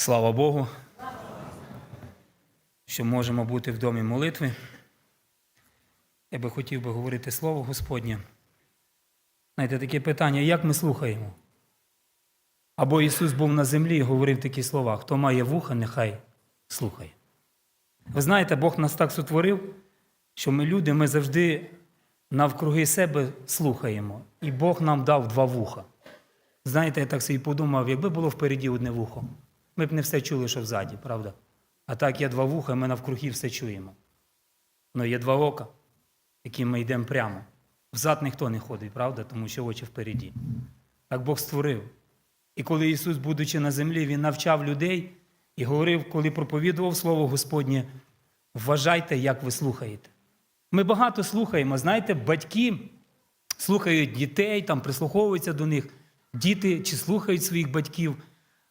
Слава Богу, що можемо бути в домі молитви. Я би хотів би говорити Слово Господнє. Знаєте, таке питання, як ми слухаємо? Або Ісус був на землі і говорив такі слова: хто має вуха, нехай слухає. Ви знаєте, Бог нас так сотворив, що ми люди, ми завжди навкруги себе слухаємо. І Бог нам дав два вуха. Знаєте, я так собі подумав, якби було впереді одне вухо, ми б не все чули, що взаді, правда? А так є два вуха, ми навкруги все чуємо. Ну є два ока, яким ми йдемо прямо. Взад ніхто не ходить, правда, тому що очі впереді. Так Бог створив. І коли Ісус, будучи на землі, Він навчав людей і говорив, коли проповідував Слово Господнє, вважайте, як ви слухаєте. Ми багато слухаємо, знаєте, батьки слухають дітей, там прислуховуються до них, діти чи слухають своїх батьків.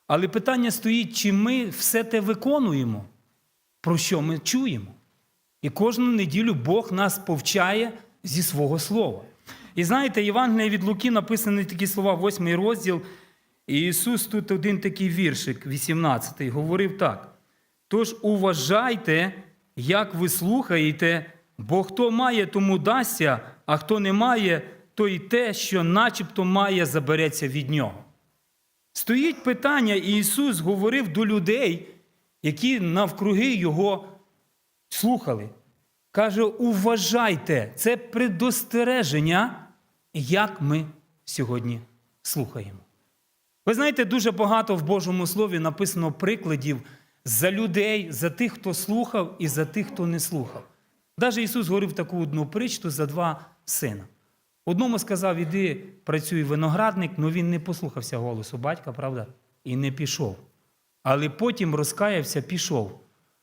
Але питання стоїть, чи ми все те виконуємо, про що ми чуємо. І кожну неділю Бог нас повчає зі свого слова. І знаєте, Євангелія від Луки написані такі слова, 8 розділ. І Ісус тут один такий віршик, 18, говорив так. Тож уважайте, як ви слухаєте, бо хто має, тому дасться, а хто не має, то й те, що начебто має, забереться від нього. Стоїть питання, і Ісус говорив до людей, які навкруги Його слухали. Каже, уважайте, це предостереження, як ми сьогодні слухаємо. Ви знаєте, дуже багато в Божому Слові написано прикладів за людей, за тих, хто слухав, і за тих, хто не слухав. Навіть Ісус говорив таку одну притчу за два сина. Одному сказав, іди працюй виноградник, але він не послухався голосу батька, правда? І не пішов. Але потім розкаявся, пішов.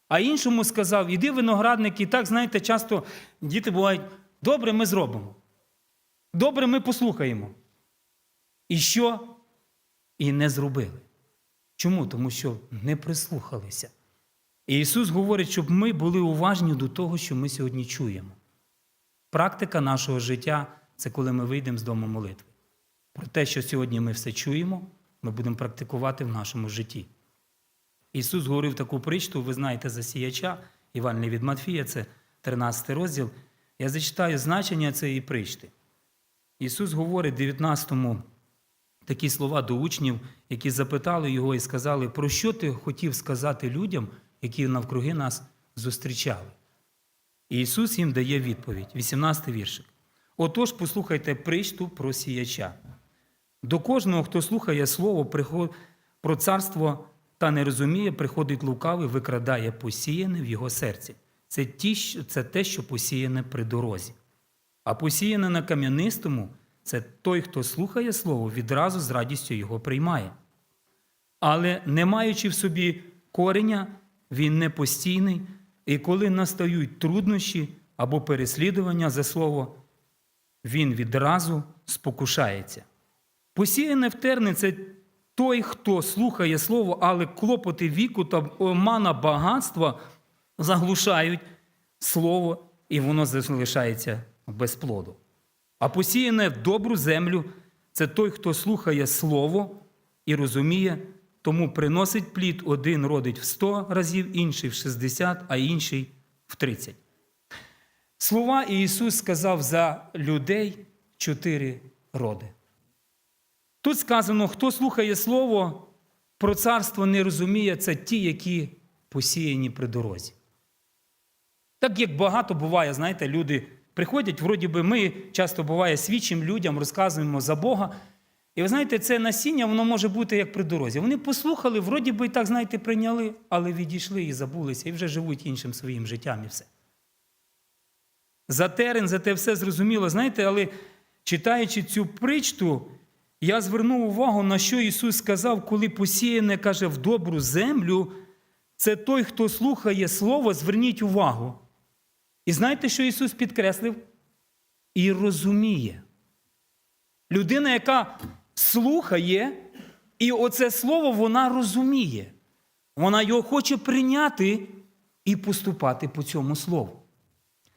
А іншому сказав, іди виноградник, і так, знаєте, часто діти бувають, добре, ми зробимо. Добре, ми послухаємо. І що? І не зробили. Чому? Тому що не прислухалися. І Ісус говорить, щоб ми були уважні до того, що ми сьогодні чуємо. Практика нашого життя це коли ми вийдемо з дому молитви. Про те, що сьогодні ми все чуємо, ми будемо практикувати в нашому житті. Ісус говорив таку притчу, ви знаєте, за сіяча, Іван від Матфія, це 13 розділ. Я зачитаю значення цієї притчі. Ісус говорить в 19-му такі слова до учнів, які запитали його і сказали, про що ти хотів сказати людям, які навкруги нас зустрічали. І Ісус їм дає відповідь, 18 віршик. Отож, послухайте притчу про сіяча. До кожного, хто слухає слово про царство та не розуміє, приходить лукавий, викрадає посіяне в його серці. Це, ті, це те, що посіяне при дорозі. А посіяне на кам'янистому це той, хто слухає слово, відразу з радістю його приймає. Але не маючи в собі кореня, він не постійний, і коли настають труднощі або переслідування за слово, він відразу спокушається. Посіяне в терни це той, хто слухає слово, але клопоти віку та омана багатства заглушають слово, і воно залишається без плоду. А посіяне в добру землю це той, хто слухає слово і розуміє, тому приносить плід, один родить в 100 разів, інший в 60, а інший в 30. Слова Ісус сказав за людей чотири роди. Тут сказано, хто слухає Слово, про царство не розуміє, це ті, які посіяні при дорозі. Так як багато буває, знаєте, люди приходять, вроді би, ми часто буває свідчим людям, розказуємо за Бога. І ви знаєте, це насіння, воно може бути як при дорозі. Вони послухали, вроді би і так, знаєте, прийняли, але відійшли і забулися, і вже живуть іншим своїм життям і все. За терен, за те все зрозуміло, знаєте, але читаючи цю притчу, я звернув увагу, на що Ісус сказав, коли посіяне, каже, в добру землю, це той, хто слухає Слово, зверніть увагу. І знаєте, що Ісус підкреслив? І розуміє. Людина, яка слухає, і оце слово вона розуміє. Вона його хоче прийняти і поступати по цьому слову.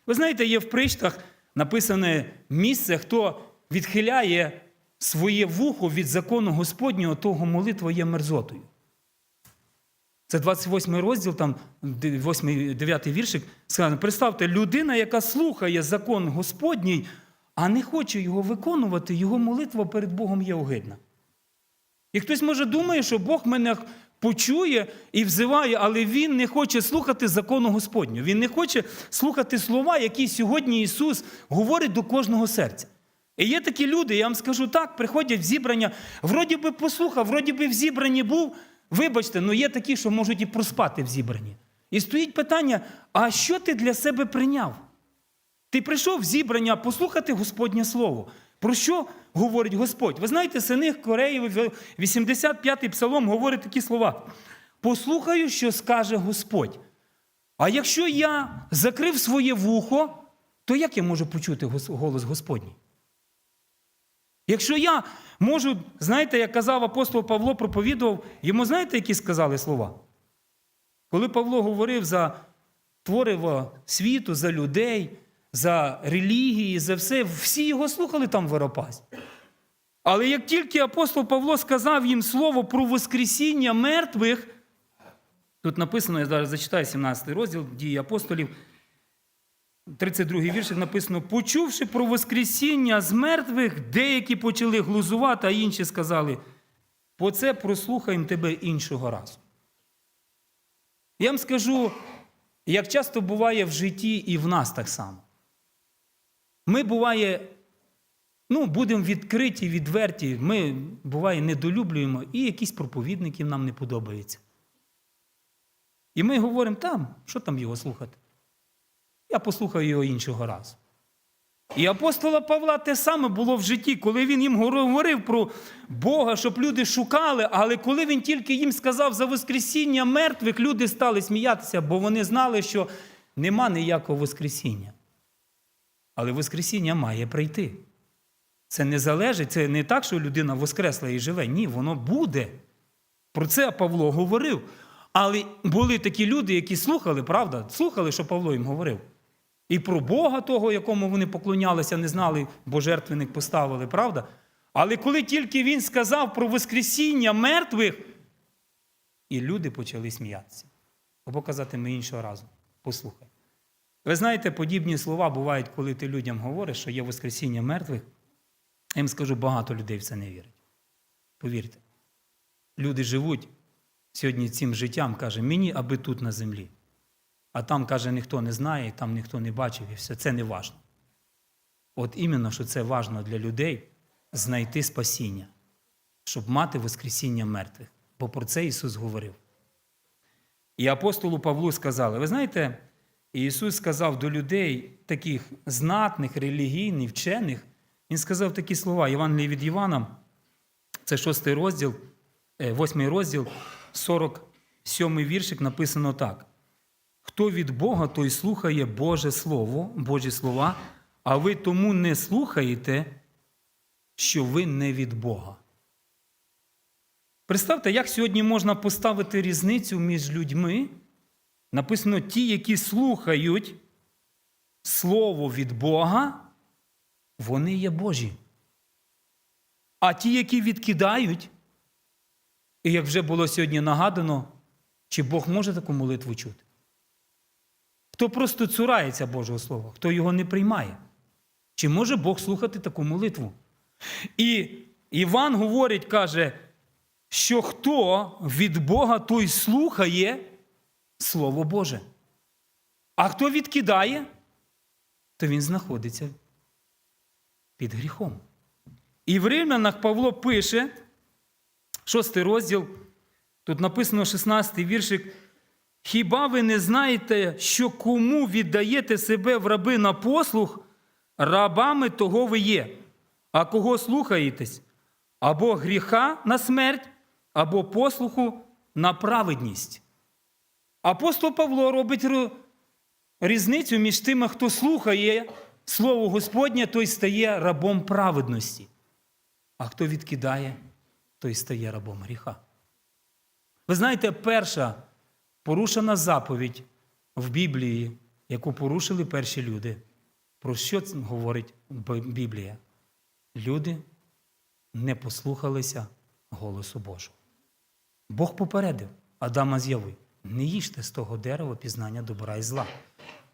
Ви знаєте, є в причтах написане місце, хто відхиляє своє вухо від закону Господнього, того молитва є мерзотою. Це 28 розділ, там 8, 9 віршик. Сказано, представте, людина, яка слухає закон Господній, а не хоче його виконувати, його молитва перед Богом є огидна. І хтось може думає, що Бог мене почує і взиває, але він не хоче слухати закону Господнього. Він не хоче слухати слова, які сьогодні Ісус говорить до кожного серця. І є такі люди, я вам скажу так, приходять в зібрання, вроді би послухав, вроді би в зібранні був. Вибачте, ну є такі, що можуть і проспати в зібранні. І стоїть питання: а що ти для себе прийняв? Ти прийшов в зібрання послухати Господнє Слово. Про що говорить Господь? Ви знаєте, сини Кореї, 85-й псалом говорить такі слова. Послухаю, що скаже Господь. А якщо я закрив своє вухо, то як я можу почути голос Господній? Якщо я можу, знаєте, як казав апостол Павло, проповідував, йому знаєте, які сказали слова? Коли Павло говорив за твориво світу, за людей, за релігії, за все, всі його слухали там в Аеропазі. Але як тільки апостол Павло сказав їм слово про Воскресіння мертвих, тут написано, я зараз зачитаю 17 розділ дії апостолів, 32 віршик написано: почувши про Воскресіння з мертвих, деякі почали глузувати, а інші сказали: по це прослухаємо тебе іншого разу. Я вам скажу, як часто буває в житті і в нас так само. Ми буває, ну, будемо відкриті, відверті, ми буває недолюблюємо, і якісь проповідники нам не подобаються. І ми говоримо, там, що там його слухати? Я послухаю його іншого разу. І апостола Павла те саме було в житті, коли він їм говорив про Бога, щоб люди шукали, але коли він тільки їм сказав за Воскресіння мертвих, люди стали сміятися, бо вони знали, що нема ніякого Воскресіння. Але Воскресіння має прийти. Це не залежить, це не так, що людина воскресла і живе. Ні, воно буде. Про це Павло говорив. Але були такі люди, які слухали, правда, слухали, що Павло їм говорив. І про Бога того, якому вони поклонялися, не знали, бо жертвенник поставили, правда? Але коли тільки він сказав про Воскресіння мертвих, і люди почали сміятися. Або казати ми іншого разу. Послухай. Ви знаєте, подібні слова бувають, коли ти людям говориш, що є Воскресіння мертвих. Я їм скажу, багато людей в це не вірять. Повірте. Люди живуть сьогодні цим життям, каже, мені аби тут на землі. А там, каже, ніхто не знає, там ніхто не бачив, і все. Це не важно. От іменно, що це важно для людей знайти спасіння, щоб мати Воскресіння мертвих. Бо про це Ісус говорив. І апостолу Павлу сказали: ви знаєте, Ісус сказав до людей, таких знатних, релігійних, вчених, Він сказав такі слова, Євангеліє від Івана, це шостий розділ, е, восьмий розділ, 47 віршик написано так. Хто від Бога, той слухає Боже Слово, Божі слова, а ви тому не слухаєте, що ви не від Бога. Представте, як сьогодні можна поставити різницю між людьми. Написано ті, які слухають Слово від Бога, вони є Божі. А ті, які відкидають, і як вже було сьогодні нагадано, чи Бог може таку молитву чути? Хто просто цурається Божого Слова, хто його не приймає? Чи може Бог слухати таку молитву? І Іван говорить, каже, що хто від Бога, той слухає Слово Боже. А хто відкидає, то він знаходиться під гріхом. І в Римлянах Павло пише, шостий розділ, тут написано 16 віршик. Хіба ви не знаєте, що кому віддаєте себе в раби на послуг, рабами того ви є, а кого слухаєтесь? Або гріха на смерть, або послуху на праведність. Апостол Павло робить різницю між тими, хто слухає Слово Господнє, той стає рабом праведності. А хто відкидає, той стає рабом гріха. Ви знаєте, перша порушена заповідь в Біблії, яку порушили перші люди. Про що говорить Біблія? Люди не послухалися голосу Божого. Бог попередив. Адама з'яви. Не їжте з того дерева пізнання добра і зла.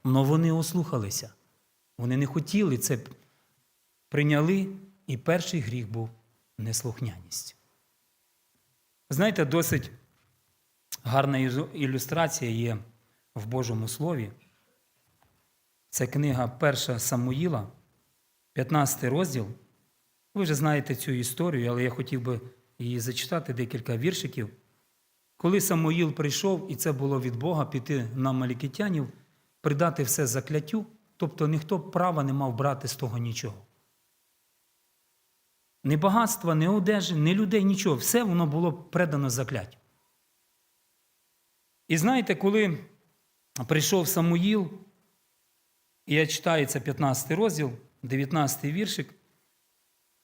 Но вони ослухалися. Вони не хотіли це прийняли, і перший гріх був неслухняність. Знаєте, досить гарна ілюстрація є в Божому Слові. Це книга Перша Самуїла, 15 розділ. Ви вже знаєте цю історію, але я хотів би її зачитати декілька віршиків. Коли Самуїл прийшов, і це було від Бога, піти на малікитянів, придати все закляттю, тобто ніхто права не мав брати з того нічого. Ні багатства, ні одежі, ні людей, нічого. Все воно було предано закляттю. І знаєте, коли прийшов Самуїл, і я читаю це 15 розділ, 19 віршик.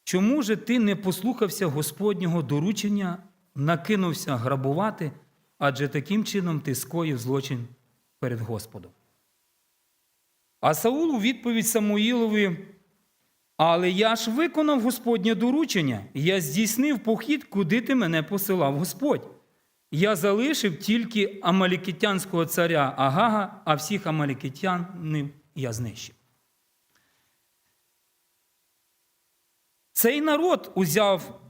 Чому же ти не послухався Господнього доручення, накинувся грабувати, адже таким чином ти скоїв злочин перед Господом? А Саул у відповідь Самуїлові, але я ж виконав Господнє доручення, я здійснив похід, куди ти мене посилав Господь. Я залишив тільки амалікитянського царя Агага, а всіх амалікитян я знищив. Цей народ узяв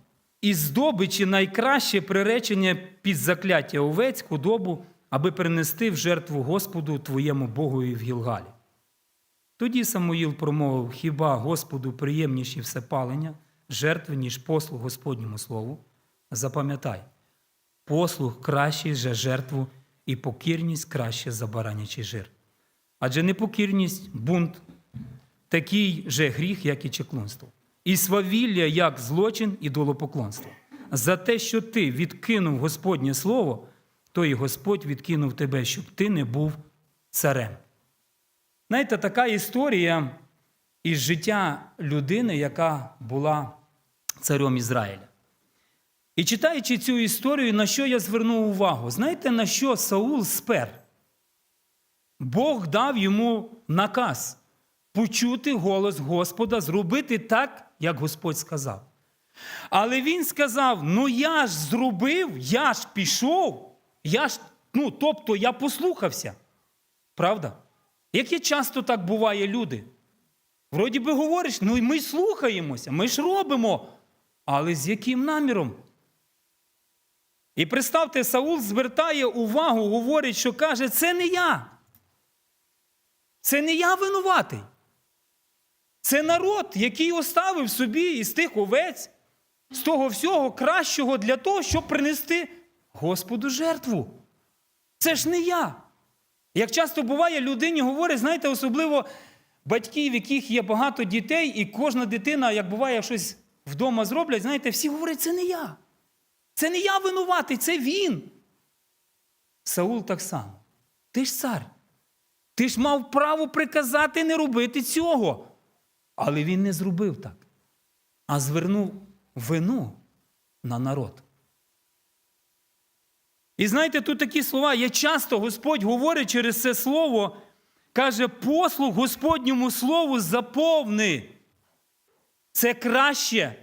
із здобичі найкраще приречення під закляття овець, худобу, аби принести в жертву Господу твоєму Богові в Гілгалі. Тоді Самуїл промовив: хіба Господу приємніші всепалення, жертви, ніж послуг Господньому Слову? Запам'ятай, послуг кращий за жертву і покірність краще за баранячий жир. Адже непокірність, бунт, такий же гріх, як і чеклунство. І свавілля, як злочин і долопоклонство. За те, що ти відкинув Господнє Слово, то і Господь відкинув тебе, щоб ти не був царем. Знаєте, така історія із життя людини, яка була царем Ізраїля. І читаючи цю історію, на що я звернув увагу? Знаєте, на що Саул спер? Бог дав йому наказ почути голос Господа, зробити так, як Господь сказав. Але він сказав: ну я ж зробив, я ж пішов, я ж, ну, тобто я послухався. Правда? Яке часто так буває люди? Вроді би говориш, ну і ми слухаємося, ми ж робимо. Але з яким наміром? І представте, Саул звертає увагу, говорить, що каже, це не я. Це не я винуватий. Це народ, який оставив собі із тих овець, з того всього кращого для того, щоб принести Господу жертву. Це ж не я. Як часто буває, людині говорить, знаєте, особливо батьків, в яких є багато дітей, і кожна дитина, як буває, щось вдома зроблять, знаєте, всі говорять, це не я. Це не я винуватий, це він. Саул так само. Ти ж цар. Ти ж мав право приказати не робити цього. Але він не зробив так, а звернув вину на народ. І знаєте, тут такі слова. Я часто Господь говорить через це слово, каже, послуг Господньому слову заповни. Це краще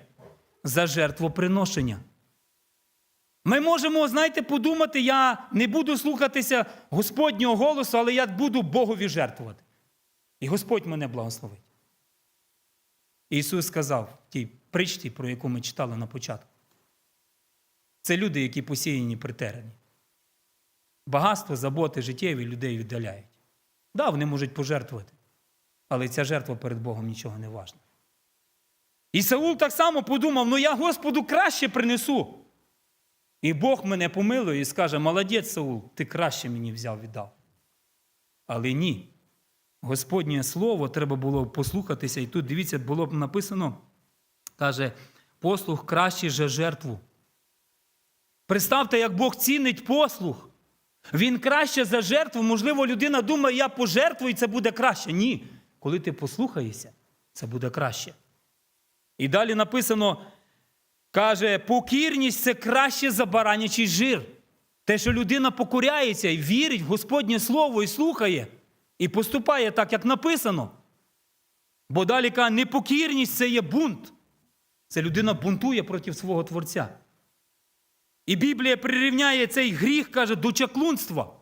за жертвоприношення. Ми можемо, знаєте, подумати, я не буду слухатися Господнього голосу, але я буду Богові жертвувати. І Господь мене благословить. Ісус сказав в тій притчі, про яку ми читали на початку. Це люди, які посіяні при терені. Багатство, заботи, життєві людей віддаляють. Да, вони можуть пожертвувати, але ця жертва перед Богом нічого не важна. І Саул так само подумав: ну я Господу краще принесу. І Бог мене помилує і скаже: молодець, Саул, ти краще мені взяв віддав. Але ні. Господнє слово треба було послухатися, і тут, дивіться, було б написано, каже, послух краще за жертву. Представте, як Бог цінить послух. Він краще за жертву. Можливо, людина думає, я пожертвую, і це буде краще. Ні. Коли ти послухаєшся, це буде краще. І далі написано, каже, покірність це краще за баранячий жир. Те, що людина покоряється і вірить в Господнє Слово і слухає, і поступає так, як написано. Бо далі каже, непокірність це є бунт. Це людина бунтує проти свого Творця. І Біблія прирівняє цей гріх, каже, до чаклунства.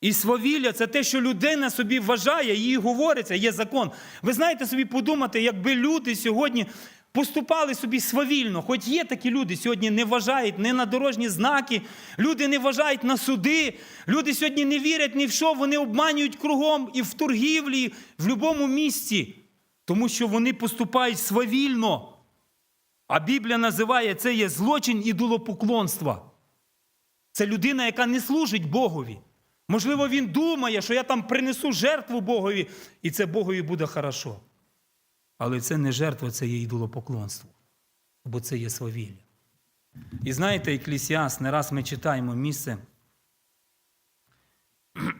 І свавілля це те, що людина собі вважає, їй говориться, є закон. Ви знаєте собі подумати, якби люди сьогодні поступали собі свавільно, хоч є такі люди сьогодні не вважають не на дорожні знаки, люди не вважають на суди, люди сьогодні не вірять ні в що, вони обманюють кругом і в торгівлі, і в будь-якому місці, тому що вони поступають свавільно. А Біблія називає це є злочин ідолопоклонства. Це людина, яка не служить Богові. Можливо, він думає, що я там принесу жертву Богові, і це Богові буде хорошо. Але це не жертва, це є ідолопоклонство, бо це є свавілля. І знаєте, Еклісіас, не раз ми читаємо місце,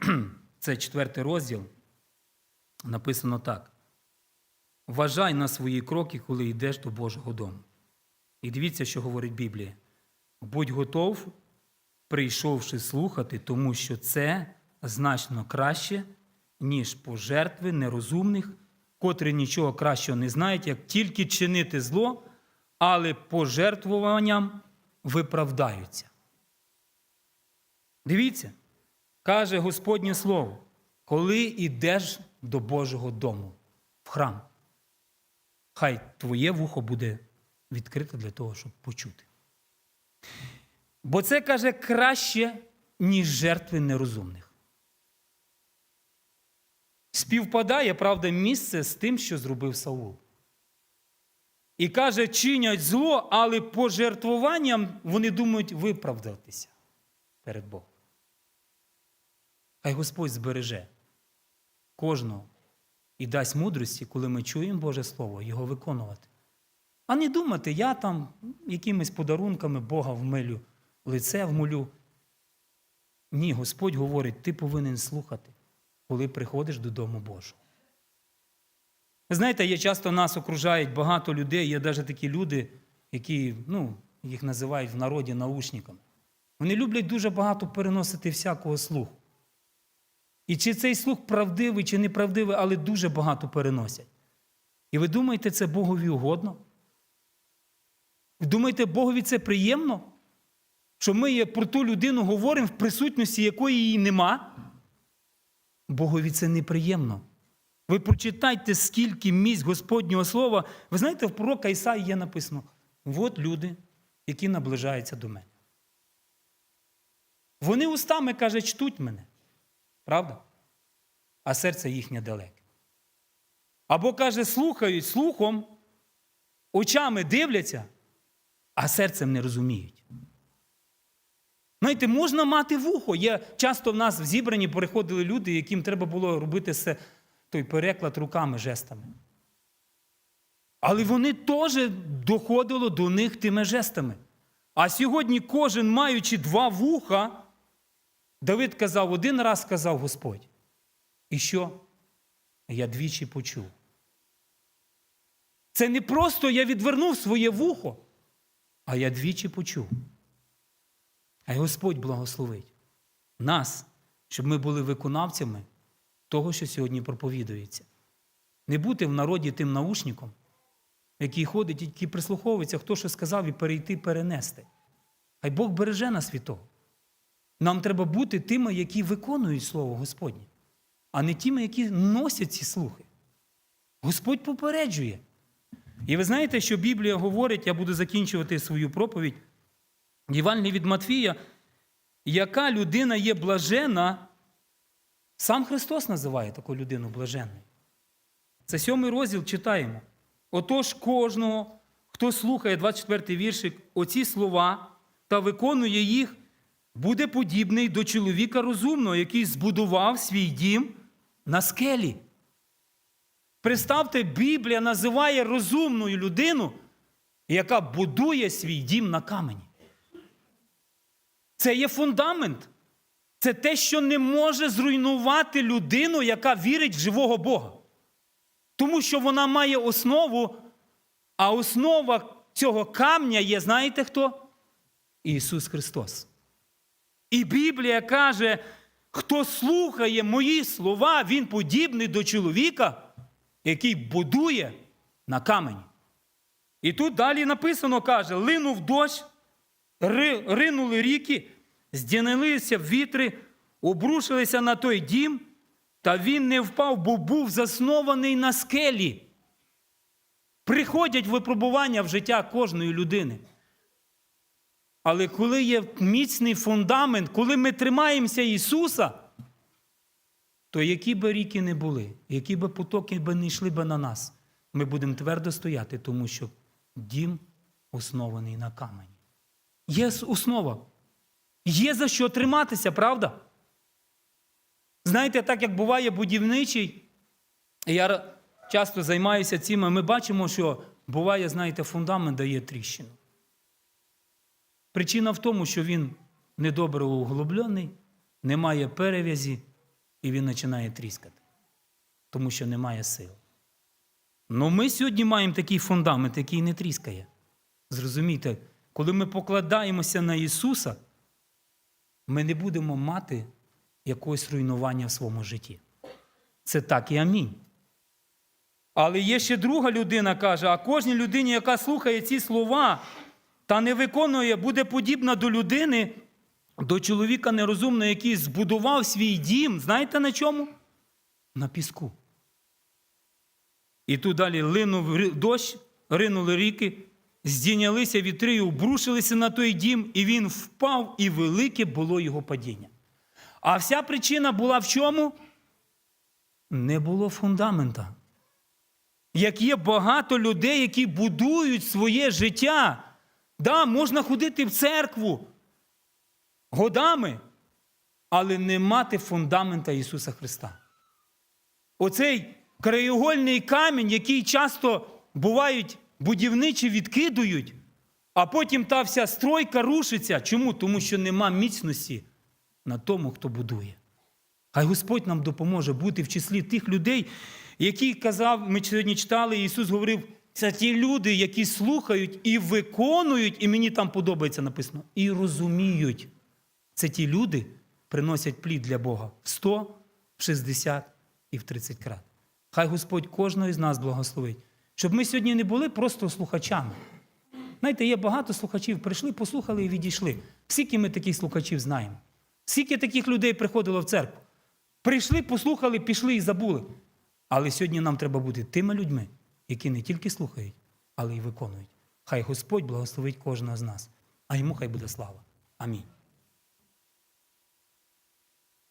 це четвертий розділ, написано так. Вважай на свої кроки, коли йдеш до Божого дому. І дивіться, що говорить Біблія. Будь готов, прийшовши слухати, тому що це значно краще, ніж пожертви нерозумних, котрі нічого кращого не знають, як тільки чинити зло, але пожертвуванням виправдаються. Дивіться, каже Господнє Слово, коли йдеш до Божого дому, в храм, хай твоє вухо буде відкрите для того, щоб почути. Бо це каже краще, ніж жертви нерозумних. Співпадає, правда, місце з тим, що зробив Саул. І каже, чинять зло, але пожертвуванням вони думають виправдатися перед Богом. Хай Господь збереже кожного і дасть мудрості, коли ми чуємо Боже Слово, його виконувати. А не думати, я там якимись подарунками Бога вмилю, лице вмолю. Ні, Господь говорить, ти повинен слухати, коли приходиш додому Божого. Знаєте, є часто нас окружають багато людей, є навіть такі люди, які, ну, їх називають в народі наушниками. Вони люблять дуже багато переносити всякого слуху. І чи цей слух правдивий, чи неправдивий, але дуже багато переносять. І ви думаєте, це Богові угодно? Ви думаєте, Богові це приємно? Що ми про ту людину говоримо, в присутності якої її нема? Богові це неприємно. Ви прочитайте, скільки місць Господнього Слова. Ви знаєте, в пророка Ісаї є написано: от люди, які наближаються до мене. Вони устами, каже, чтуть мене. Правда? А серце їхнє далеке. Або каже, слухають слухом, очами дивляться, а серцем не розуміють. Знаєте, можна мати вухо. Є, часто в нас в зібранні переходили люди, яким треба було робити все, той переклад руками, жестами. Але вони теж доходило до них тими жестами. А сьогодні кожен, маючи два вуха, Давид казав, один раз сказав Господь. І що? Я двічі почув. Це не просто я відвернув своє вухо, а я двічі почув. А й Господь благословить нас, щоб ми були виконавцями того, що сьогодні проповідується. Не бути в народі тим наушником, який ходить, який прислуховується, хто що сказав, і перейти, перенести. Хай Бог береже нас від того. Нам треба бути тими, які виконують Слово Господнє, а не тими, які носять ці слухи. Господь попереджує. І ви знаєте, що Біблія говорить, я буду закінчувати свою проповідь. Євангелії від Матфія, яка людина є блажена, сам Христос називає таку людину блаженною. Це сьомий розділ читаємо. Отож, кожного, хто слухає 24 й віршик, оці слова та виконує їх, буде подібний до чоловіка розумного, який збудував свій дім на скелі. Представте, Біблія називає розумною людину, яка будує свій дім на камені. Це є фундамент. Це те, що не може зруйнувати людину, яка вірить в живого Бога. Тому що вона має основу, а основа цього камня є, знаєте хто? Ісус Христос. І Біблія каже, хто слухає мої слова, він подібний до чоловіка, який будує на камені. І тут далі написано, каже, линув дощ, ринули ріки, здійнилися вітри, обрушилися на той дім, та він не впав, бо був заснований на скелі. Приходять випробування в життя кожної людини. Але коли є міцний фундамент, коли ми тримаємося Ісуса, то які би ріки не були, які би потоки би не йшли би на нас, ми будемо твердо стояти, тому що дім оснований на камені. Є основа. Є за що триматися, правда? Знаєте, так як буває будівничий, я часто займаюся цим, ми бачимо, що буває, знаєте, фундамент дає тріщину. Причина в тому, що він недобре углублений, не має перев'язі, і він починає тріскати, тому що немає сил. Ну ми сьогодні маємо такий фундамент, який не тріскає. Зрозумійте, коли ми покладаємося на Ісуса, ми не будемо мати якогось руйнування в своєму житті. Це так і амінь. Але є ще друга людина, каже, а кожній людині, яка слухає ці слова та не виконує, буде подібна до людини, до чоловіка нерозумного, який збудував свій дім. Знаєте на чому? На піску. І тут далі линув дощ, ринули ріки, здійнялися вітри, і обрушилися на той дім, і він впав, і велике було його падіння. А вся причина була в чому? Не було фундамента. Як є багато людей, які будують своє життя. Да, можна ходити в церкву годами, але не мати фундамента Ісуса Христа. Оцей краєгольний камінь, який часто бувають будівничі відкидують, а потім та вся стройка рушиться. Чому? Тому що нема міцності на тому, хто будує. Хай Господь нам допоможе бути в числі тих людей, які казав, ми сьогодні читали, Ісус говорив, це ті люди, які слухають і виконують, і мені там подобається написано, і розуміють. Це ті люди приносять плід для Бога в 100, в 60 і в 30 крат. Хай Господь кожного із нас благословить, щоб ми сьогодні не були просто слухачами. Знаєте, є багато слухачів, прийшли, послухали і відійшли. Скільки ми таких слухачів знаємо? Скільки таких людей приходило в церкву? Прийшли, послухали, пішли і забули. Але сьогодні нам треба бути тими людьми, які не тільки слухають, але й виконують. Хай Господь благословить кожного з нас, а йому хай буде слава. Амінь.